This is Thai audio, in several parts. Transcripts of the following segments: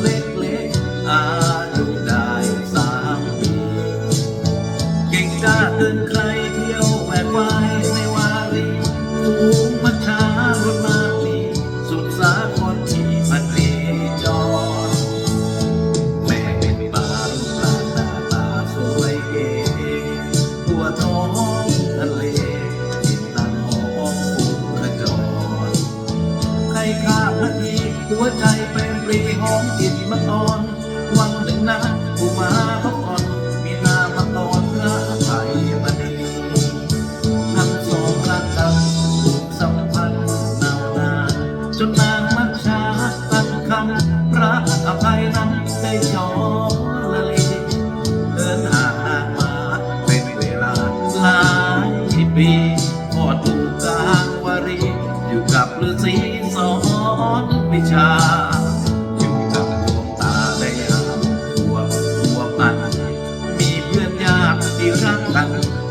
เล็กๆอายุได้สามปีเก่งกล้าเกินใครเที่ยวแหวกว่ายในวารีฝูงมัชารถมาลีสุดสาคนที่มันรีจอดแม่เป็นบาลูกหลานหน้าตาสวยเก๋ทั่วท้องทะเลกินตังหอมฝูงขจรใครข้ามนาที หัวใจเป็นปรีหอมกลิ่นมะตอนวันหนึ่งนะผู้มาพักผ่อนมีนามมาตอนพระไทยมณีทั้งสองรักกันผูกสัมพันธ์นานนานจนนา อนวิชาอยู่กับดวงตาได้ยามหัวหัวปัน มีเพื่อนยากที่รักกัน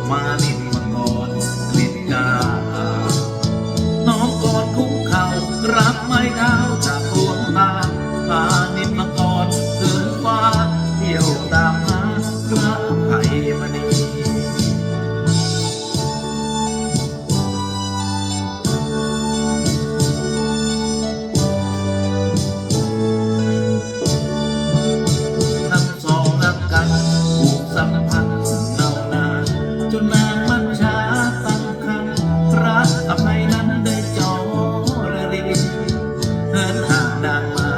มาลินมังกรลินกา น้องกอดคุกเข่ารับไม้เท้าจากดวงตาพาน นางนมา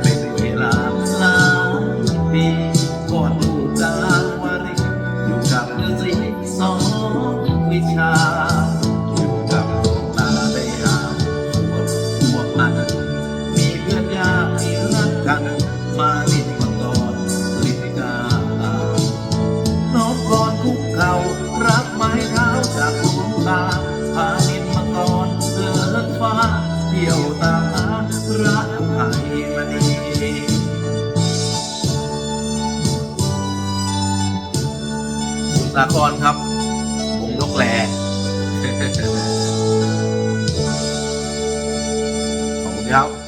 เป็นเวลาหลายปีก่อนลูกจางวารีอยู่กับฤาษีสองวิชาอยู่กับตาได้หาหัวหัวมัน มีเพื่อนยากมีรักกัน สุสาครครับวงนกแลขอบคุณครับ